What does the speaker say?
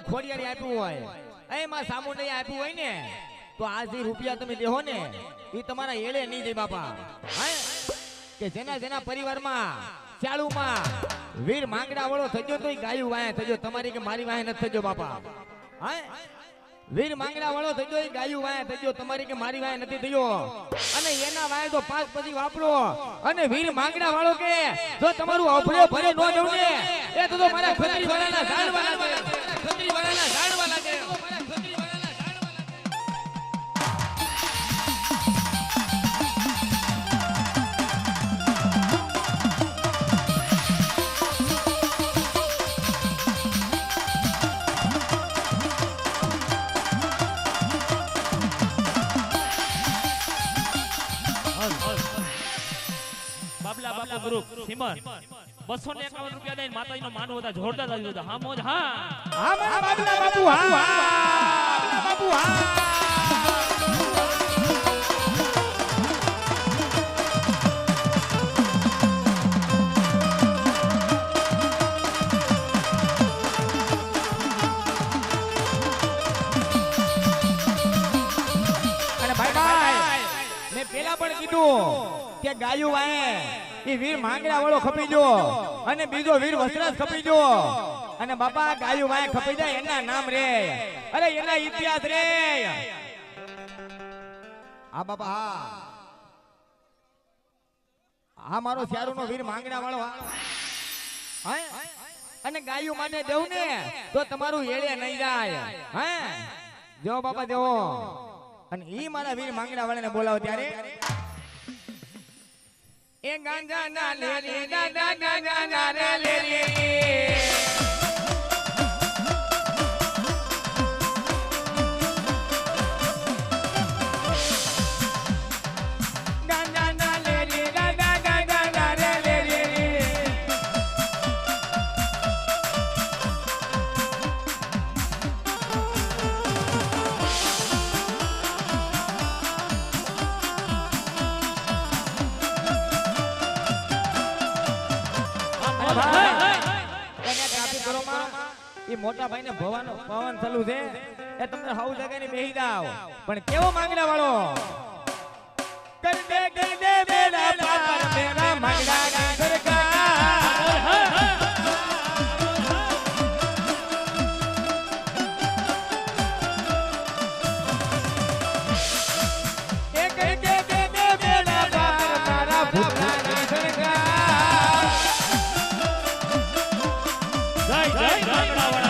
માતાની ખોડિયારી આપ્યું હોય. એમાં સામુંડે આપ્યું હોય ને, તો આજે રૂપિયા તમે દેહો ને એ તમારા એળે નહીં જાય બાપા. કે જેના જેના પરિવારમાં ચાલુમાં વીર માંગડા વાળો થજો તો ગાયું વાય થજો. તમારી કે મારી વાય નથી થજો બાપા. હે? વીર માંગડા વાળો થજો એ ગાયું વાય થજો. તમારી કે મારી વાય નથી થયો. અને એના વાય તો પાંચ પછી વાપરો. અને વીર માંગડા વાળો કે, જો તમારું અભળે ભરે ન જવું ને, એ તો મારા ખત્રી વાળાના ઝાડવા બાબલા બાબલા ગ્રુપ સિમર. બસો ને એકાવન રૂપિયા દઈને માતાજીનો માન હતા જોરદાર. હા મોજ હા. હા બાબલા બાબુ હા. બાબલા બાપુ હા. પેલા પણ કીધું કે ગાયું વાય એ વીર માંગડા વાળો ખપી જો અને બીજો વીર વસરાજ ખપી જો અને બાપા, ગાયું વાય ખપી જાય, એના નામ રે. અરે, એના ઇતિહાસ રે. હા, બાપા, હા. હા, મારો શ્યારુનો વીર માંગડા વાળો. અને ગાયું માટે દેવું ને તો તમારું એળે નહીં જાય. હે. જો, બાપા દેવો અને ઈ મારા વીર માંગડા વાળાને બોલાવો ત્યારે એ ગાંજા ના લે દાદા મોટા ભાઈને ભવાનો પવન ચાલુ છે. એ તમને હાઉ બેહી જાવ પણ કેવો માંગણા વાળો કરી દે કરી દે. જય જય ઢાકડા